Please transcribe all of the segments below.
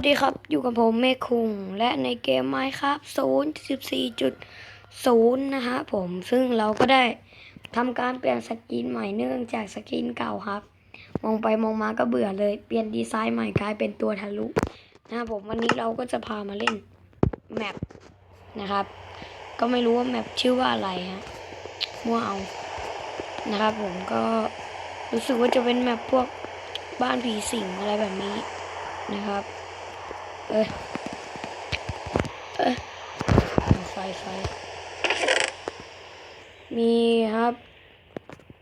สวัสดีครับ อยู่กับผมเมฆคุง และในเกมไม้ครับ0.14.0 นะฮะผม ซึ่งเราก็ได้ทำการเปลี่ยนสกินใหม่เนื่องจากสกินเก่าครับ มองไปมองมาก็เบื่อเลย เปลี่ยนดีไซน์ใหม่กลายเป็นตัวทะลุนะครับผมวันนี้เราก็จะพามาเล่นแมปนะครับ ก็ไม่รู้ว่าแมปชื่อว่าอะไรฮะมั่วเอา นะครับผมก็รู้สึกว่าจะเป็นแมปพวกบ้านผีสิงอะไรแบบนี้นะครับ เอ้ยเอ้ยไฟไฟมีครับ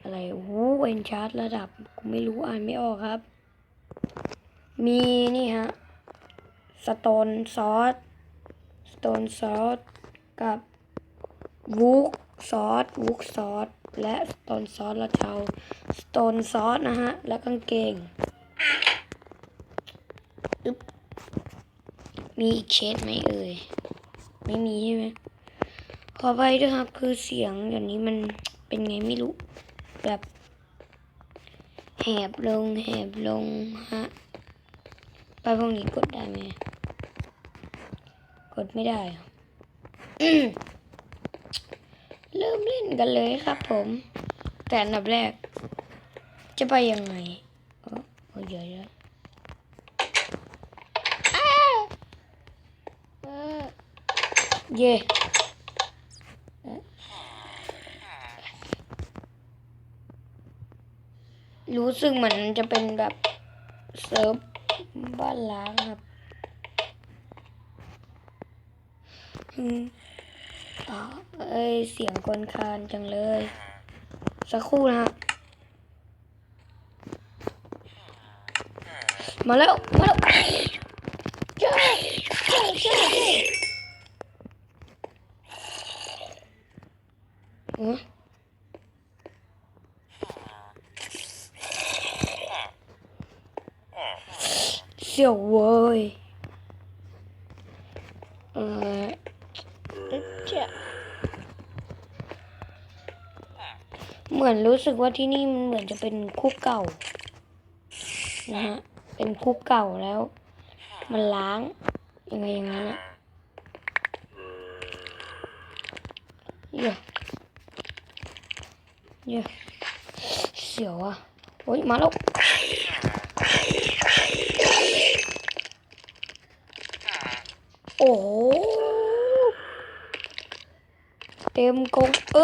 อะไรโอ้โหเอ็นชาร์ตระดับกูไม่รู้อ่านไม่ออกครับ มีนี่ฮะสโตนซอสสโตนซอสกับวูกซอสวูกซอสและสโตนซอสละเทาสโตนซอสนะฮะ และกางเกงอึ๊บ มีอีกเชดไหมเอ่ย ไม่มีใช่ไหมขอไปด้วยครับ คือเสียงเดี๋ยวนี้มันเป็นไงไม่รู้ แบบแหบลงแหบลงฮะ ไปพวกนี้กดได้ไหม กดไม่ได้ลืมเริ่มเล่นกันเลยครับผม แต่อันดับแรก จะไปยังไงเออเออเยวเดี๋ยวอ้าเออ เย่รู้สึกเหมือนจะเป็นแบบเซิร์ฟบ้านล้างครับอ๋อเอ้ย เสียงกวนคานจังเลย สักครู่นะครับมาแล้ว มาแล้วเจ้าเจ้าเจ้าเจ้า อือเสียวเว้ยเออเจ้าเหมือนรู้สึกว่าที่นี่มันเหมือนจะเป็นคุกเก่า นะฮะ เป็นคุกเก่าแล้ว มันล้างยังไงอย่างนั้นอะเยอะ เยอะเสียวอะโอ้ยมาแล้วโอ้โหเต็มกรงเ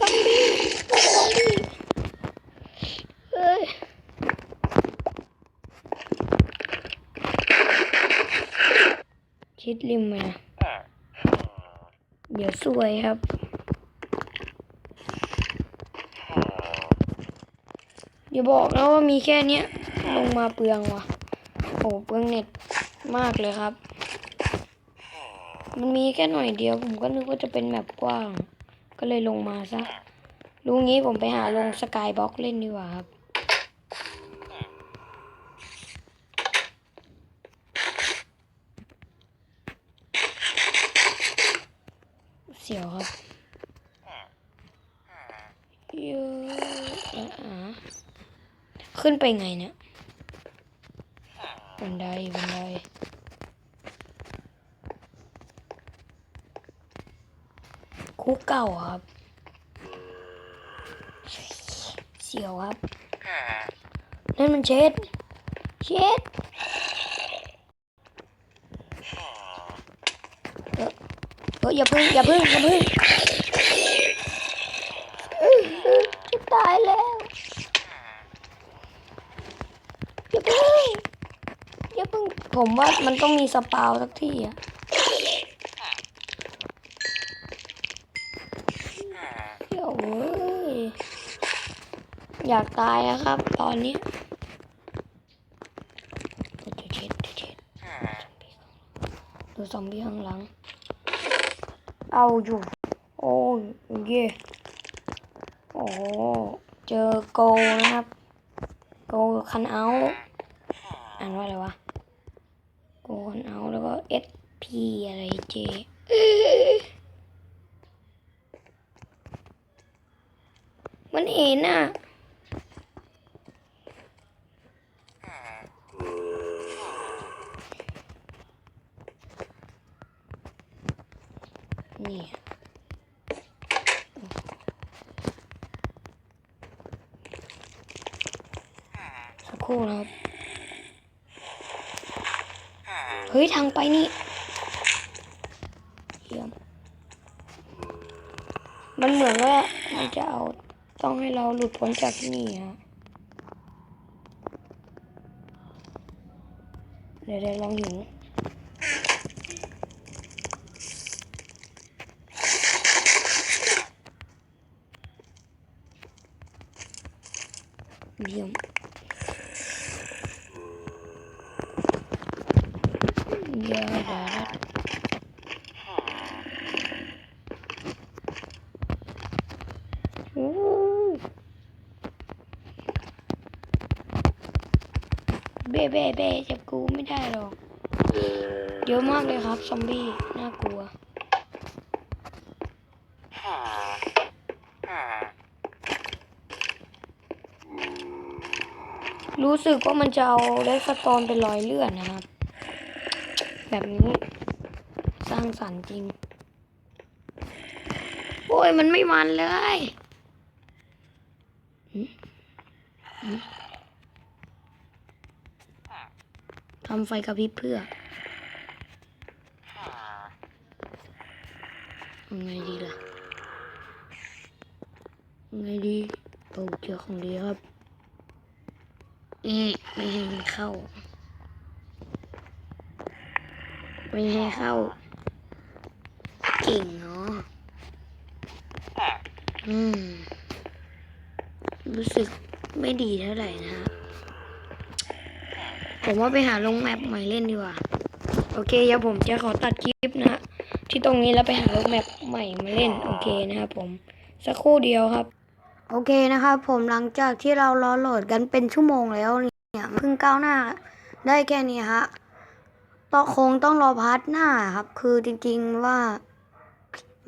ซอมบี้ซอมบี้ซอมบี้เฮ้ยชิดริมมาเดี๋ยวสวยครับอย่าบอกนะว่ามีแค่เนี้ยลงมาเปลืองว่ะโอ้เปลืองเน็ตมากเลยครับ มันมีแค่หน่อยเดียวผมก็นึกว่าจะเป็นแบบกว้าง ก็เลยลงมาซะรู้งี้ผมไปหาลงสกายบ็อกเล่นดีกว่าครับ เสียวครับเยอะอะขึ้นไปไงเนี่ยบันไดบันได คุกเก่าครับ เสียวครับนั่นมันเช็ด เช็ดเออเอออย่าพึ่งอย่าพึ่งอย่าพึ่งจะตายแล้วอย่าเพิ่งอย่าเพิ่งผมว่ามันต้องมีสปาวสักที่อะเดี๋ยวเว้ย อยากตายอะครับ ตอนนี้ดี๋ยวเช็ดเดี๋ยวเช็ดดูซอมบี้ข้างหลัง เอาอยู่ โอ้ยเย่โอ้เจอโกนะครับ โกคันเอาอ่านว่าอะไรวะโอนเอาแล้วก็ SP อะไรเจมันเห็นอะ สักครู่นะครับ เฮ้ย ทางไปนี่เยี่ยมมันเหมือนว่ามันจะเอาต้องให้เราหลุดพ้นจากที่นี่ฮะเดี๋ยวเดี๋ยวลองหิวเยี่ยม ยอะดาดโอ้เบ้เบ้เบ้จับกูไม่ได้หรอกเยอะมากเลยครับ ซอมบี้ น่ากลัวรู้สึกว่ามันจะเอาเรสโตนเป็นรอยเลื่อนนะครับ แบบนี้ สร้างสรรค์จริง โอ้ยมันไม่มันเลยทำไฟกระพริบเพื่อยังไงดีล่ะยังไงดีโอ้เจอของดีครับนี่ไม่ให้มันเข้า ไม่ให้เข้า เก่งเนาะอืม รู้สึกไม่ดีเท่าไหร่นะฮะผมว่าไปหาลงแมปใหม่เล่นดีกว่า โอเคเดี๋ยวผมจะขอตัดคลิปนะฮะที่ตรงนี้แล้วไปหาลงแมปใหม่มาเล่น โอเคนะครับผมสักครู่เดียวครับ โอเคนะครับผมหลังจากที่เรารอโหลดกันเป็นชั่วโมงแล้วเนี่ยเพิ่งก้าวหน้า ได้แค่นี้ฮะ ต้องคงต้องรอพาร์ทหน้าครับ คือจริงๆว่า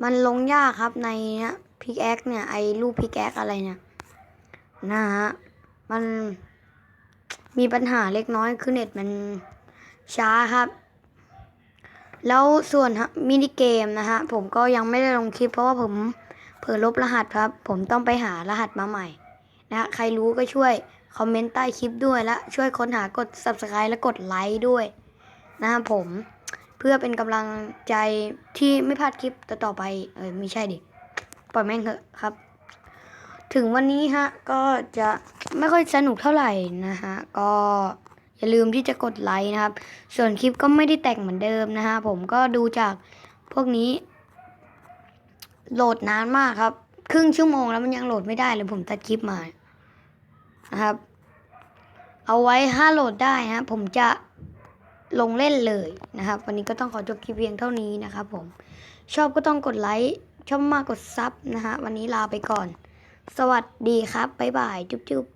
มันลงยากครับในเนี้ยพิกแอคเนี่ยไอ้รูปพิกแอคอะไรเนี่ยนะฮะมันมีปัญหาเล็กน้อยคือเน็ตมันช้าครับ แล้วส่วนมินิเกมนะฮะผมก็ยังไม่ได้ลงคลิปเพราะว่าผมเผลอลบรหัสครับ ผมต้องไปหารหัสมาใหม่นะฮะใครรู้ก็ช่วยคอมเมนต์ใต้คลิปด้วยและช่วยค้นหากด subscribe และกดไลค์ด้วย นะครับผมเพื่อเป็นกำลังใจที่ไม่พลาดคลิปต่อๆไปเออไม่ใช่ดิปล่อยแม่งเถอะครับ ถึงวันนี้ฮะก็จะไม่ค่อยสนุกเท่าไหร่นะฮะก็อย่าลืมที่จะกดไลค์นะครับ ส่วนคลิปก็ไม่ได้แต่งเหมือนเดิมนะฮะผมก็ดูจากพวกนี้ โหลดนานมากครับ ครึ่งชั่วโมงแล้วมันยังโหลดไม่ได้เลยผมตัดคลิปมานะครับ เอาไว้ถ้าโหลดได้ฮะผมจะ ลงเล่นเลยนะครับ วันนี้ก็ต้องขอจบคลิปเพียงเท่านี้นะครับผม ชอบก็ต้องกดไลค์ ชอบมากกดซับนะฮะ วันนี้ลาไปก่อน สวัสดีครับ บ๊ายบาย จุ๊บจุ๊บ